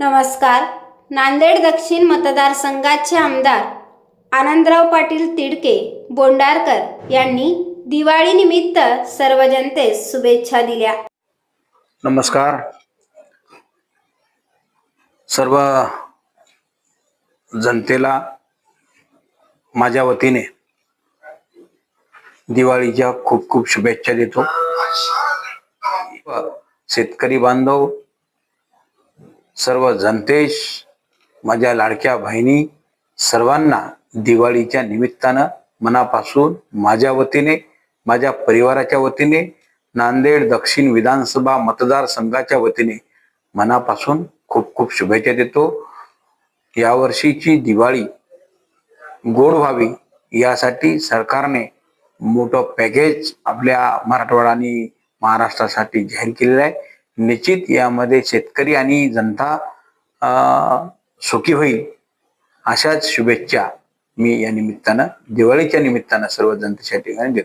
नमस्कार. नांदेड दक्षिण मतदारसंघाचे आमदार आनंदराव पाटील तिडके बोंडारकर यांनी दिवाळीनिमित्त सर्व जनतेस शुभेच्छा दिल्या. नमस्कार. सर्व जनतेला माझ्या वतीने दिवाळीच्या खूप खूप शुभेच्छा देतो. शेतकरी बांधव सर्व जनतेश माझ्या लाडक्या बहिणी सर्वांना दिवाळीच्या निमित्तानं मनापासून माझ्या वतीने माझ्या परिवाराच्या वतीने नांदेड दक्षिण विधानसभा मतदारसंघाच्या वतीने मनापासून खूप खूप शुभेच्छा देतो. यावर्षीची दिवाळी गोड व्हावी यासाठी सरकारने मोठं पॅकेज आपल्या मराठवाडा आणि महाराष्ट्रासाठी जाहीर केलेलं आहे. निश्चित यामध्ये शेतकरी आणि जनता सुखी होईल अशाच शुभेच्छा मी या निमित्तानं दिवाळीच्या निमित्तानं सर्व जनतेच्या ठिकाणी देतो.